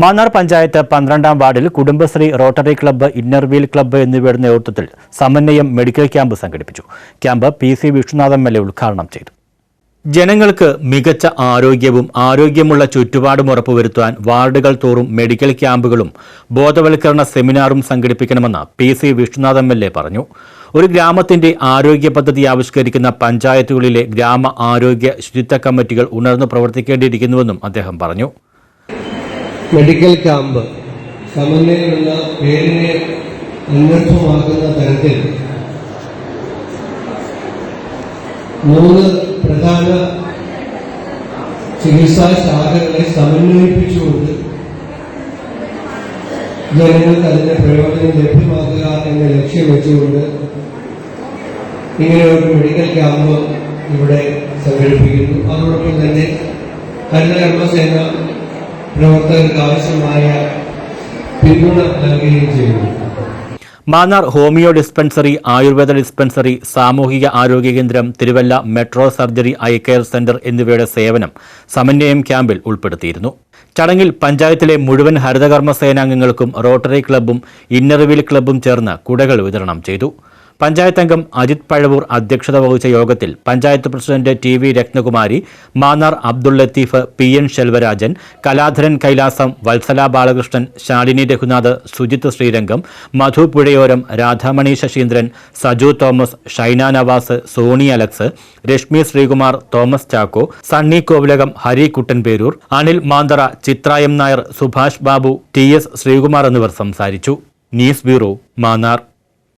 മാന്നാർ പഞ്ചായത്ത് പന്ത്രണ്ടാം വാർഡിൽ Kudumbashree Rotary Club Inner Wheel Club എന്നിവയുടെ നേതൃത്വത്തിൽ സമന്വയം മെഡിക്കൽ ക്യാമ്പ് സംഘടിപ്പിച്ചു. Camp P C Vishnunathan M L A ഉദ്ഘാടനം ചെയ്തു. ജനങ്ങൾക്ക് മികച്ച ആരോഗ്യവും ആരോഗ്യമുള്ള ചുറ്റുപാടും ഉറപ്പുവരുത്താൻ വാർഡുകൾ തോറും മെഡിക്കൽ ക്യാമ്പുകളും ബോധവൽക്കരണ സെമിനാറും സംഘടിപ്പിക്കണമെന്ന് P C Vishnunath M L A പറഞ്ഞു. ഒരു ഗ്രാമത്തിന്റെ ആരോഗ്യ പദ്ധതി ആവിഷ്കരിക്കുന്ന പഞ്ചായത്തുകളിലെ ഗ്രാമ ആരോഗ്യ ശുചിത്വ കമ്മിറ്റികൾ ഉണർന്നു പ്രവർത്തിക്കേണ്ടിയിരിക്കുന്നുവെന്നും അദ്ദേഹം പറഞ്ഞു. മെഡിക്കൽ ക്യാമ്പ് സമന്വയമുള്ള പേരിനെ അന്വർത്ഥമാക്കുന്ന തരത്തിൽ മൂന്ന് പ്രധാന ചികിത്സാ ശാഖകളെ സമന്വയിപ്പിച്ചുകൊണ്ട് ജനങ്ങൾക്ക് അതിന്റെ പ്രയോജനം ലഭ്യമാക്കുക എന്ന ലക്ഷ്യം വെച്ചുകൊണ്ട് ഇങ്ങനെ ഒരു മെഡിക്കൽ ക്യാമ്പ് ഇവിടെ സംഘടിപ്പിക്കുന്നു. അതോടൊപ്പം തന്നെ ഹരിതകർമ്മസേന പ്രവർത്തകർക്ക് ആവശ്യമായ പിന്തുണ നൽകുകയും ചെയ്യുന്നു Mannar homeo dispensary Ayurveda dispensary സാമൂഹിക ആരോഗ്യ കേന്ദ്രം Thiruvalla metro surgery eye care centre എന്നിവയുടെ സേവനം സമന്വയം ക്യാമ്പിൽ ഉൾപ്പെടുത്തിയിരുന്നു. ചടങ്ങിൽ പഞ്ചായത്തിലെ മുഴുവൻ ഹരിതകർമ്മ സേനാംഗങ്ങൾക്കും റോട്ടറി ക്ലബ്ബും ഇന്നർവീൽ ക്ലബ്ബും ചേർന്ന് കുടകൾ വിതരണം ചെയ്തു. പഞ്ചായത്ത് അംഗം അജിത് പഴവൂർ അധ്യക്ഷത വഹിച്ച യോഗത്തിൽ panchayat president T V Rathnakumari Mannar Abdul Latheef P N Selvarajan Kaladharan Kailasam Vatsala Balakrishnan Shalini Raghunath Sujith Sreerangam Madhu Puzhayoram Radhamani Sasheendran Saju Thomas Shaina Navas Soni Alex Rashmi Sreekumar Thomas Chacko Sunny Kovilakam Hari Kuttanperoor Anil Manthara Chithrayam Nair Subhash Babu T S Sreekumar എന്നിവർ സംസാരിച്ചു. News bureau Mannar.